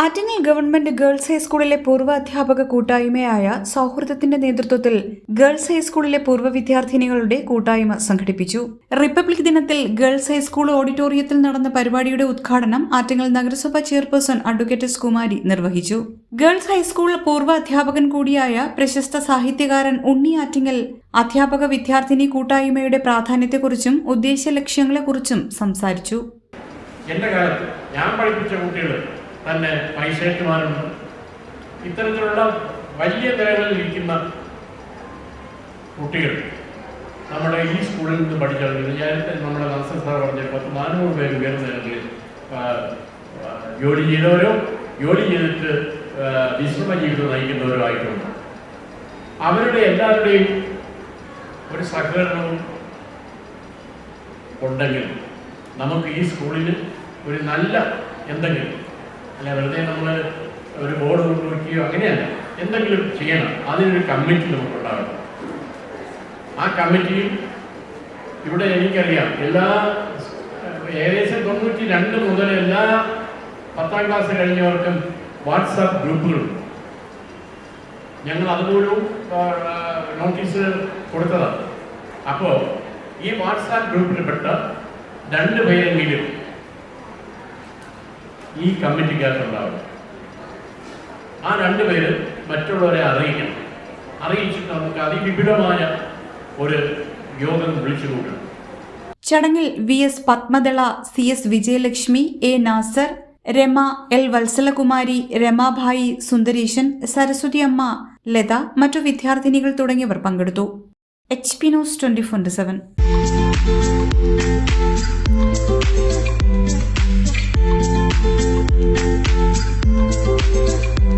Attingal government girls ഹൈസ്കൂളിലെ പൂർവ അധ്യാപക കൂട്ടായ്മയായ സൗഹൃദത്തിന്റെ നേതൃത്വത്തിൽ ഗേൾസ് ഹൈസ്കൂളിലെ പൂർവ വിദ്യാർത്ഥിനികളുടെ കൂട്ടായ്മ സംഘടിപ്പിച്ചു. റിപ്പബ്ലിക് ദിനത്തിൽ ഗേൾസ് ഹൈസ്കൂൾ ഓഡിറ്റോറിയത്തിൽ നടന്ന പരിപാടിയുടെ ഉദ്ഘാടനം ആറ്റിങ്ങൽ നഗരസഭ ചെയർപേഴ്സൺ അഡ്വക്കേറ്റ് എസ് കുമാരി നിർവഹിച്ചു. ഗേൾസ് ഹൈസ്കൂൾ പൂർവ അധ്യാപകൻ കൂടിയായ പ്രശസ്ത സാഹിത്യകാരൻ ഉണ്ണി ആറ്റിങ്ങൽ അധ്യാപക വിദ്യാർത്ഥിനി കൂട്ടായ്മയുടെ പ്രാധാന്യത്തെക്കുറിച്ചും ഉദ്ദേശ ലക്ഷ്യങ്ങളെക്കുറിച്ചും സംസാരിച്ചു. എന്റെ കാലത്ത് ഞാൻ പഠിപ്പിച്ച കുട്ടികൾ തന്നെ മൈസേറ്റുമാരുണ്ട് ഇത്തരത്തിലുള്ള വലിയ നിലകളിൽ ഇരിക്കുന്ന കുട്ടികൾ നമ്മുടെ ഈ സ്കൂളിൽ നിന്ന് പഠിച്ചത് ഞാൻ നമ്മുടെ നർസൻ സാർ പറഞ്ഞ പത്ത് നാനൂറ് പേര് ഉയർന്ന നിലകളിൽ ജോലി ചെയ്തവരോ ജോലി ചെയ്തിട്ട് വിശ്രമ ജീവിതം നയിക്കുന്നവരോ ആയിട്ടുണ്ട്. അവരുടെ എല്ലാവരുടെയും ഒരു സഹകരണവും ഉണ്ടെങ്കിൽ നമുക്ക് ഈ സ്കൂളിൽ ഒരു നല്ല എന്തെങ്കിലും അല്ല വെറുതെ നമ്മൾ ഒരു ബോർഡ് കൊണ്ടുവയ്ക്കുകയോ അങ്ങനെയല്ല. എന്തെങ്കിലും ചെയ്യണം. അതിനൊരു കമ്മിറ്റി നമുക്കുണ്ടാകണം ആ കമ്മിറ്റിയിൽ ഇവിടെ എനിക്കറിയാം എല്ലാ ഏകദേശം തൊണ്ണൂറ്റി രണ്ട് മുതൽ എല്ലാ പത്താം ക്ലാസ് കഴിഞ്ഞവർക്കും വാട്സാപ്പ് ഗ്രൂപ്പുകളുണ്ട്. ഞങ്ങൾ അതുപോലും നോട്ടീസ് കൊടുത്തതാണ്. അപ്പോൾ ഈ വാട്സാപ്പ് ഗ്രൂപ്പിൽപ്പെട്ട രണ്ട് പേരെങ്കിലും ഈ കമ്മിറ്റിക്കകത്തുണ്ടാവും. ആ രണ്ടുപേര് മറ്റുള്ളവരെ അറിയിക്കണം. അറിയിച്ചിട്ട് നമുക്ക് അതിവിപുലമായ ഒരു യോഗം വിളിച്ചു കൂട്ടണം. ചടങ്ങിൽ V S Padmadala C S Vijayalakshmi A Nasar Rama L Vatsalakumari Ramabhai Sundareesan Saraswathi Amma Latha മറ്റു വിദ്യാർത്ഥിനികൾ തുടങ്ങിയവർ പങ്കെടുത്തു. H P news twenty four seven.